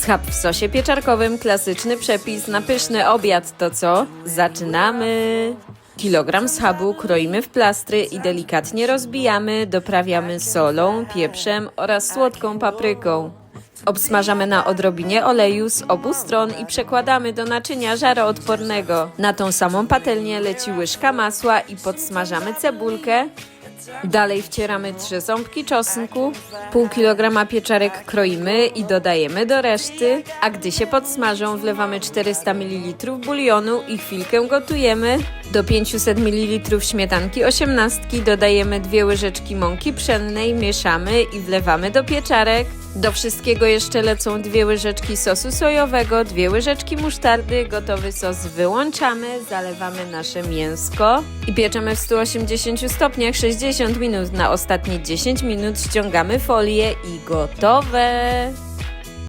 Schab w sosie pieczarkowym, klasyczny przepis na pyszny obiad, to co? Zaczynamy! Kilogram schabu kroimy w plastry i delikatnie rozbijamy, doprawiamy solą, pieprzem oraz słodką papryką. Obsmażamy na odrobinie oleju z obu stron i przekładamy do naczynia żaroodpornego. Na tą samą patelnię leci łyżka masła i podsmażamy cebulkę. Dalej wcieramy trzy ząbki czosnku, pół kilograma pieczarek kroimy i dodajemy do reszty, a gdy się podsmażą wlewamy 400 ml bulionu i chwilkę gotujemy. Do 500 ml śmietanki 18 dodajemy dwie łyżeczki mąki pszennej, mieszamy i wlewamy do pieczarek. Do wszystkiego jeszcze lecą dwie łyżeczki sosu sojowego, dwie łyżeczki musztardy, gotowy sos wyłączamy, zalewamy nasze mięsko i pieczemy w 180 stopniach 60 minut. Na ostatnie 10 minut ściągamy folię i gotowe.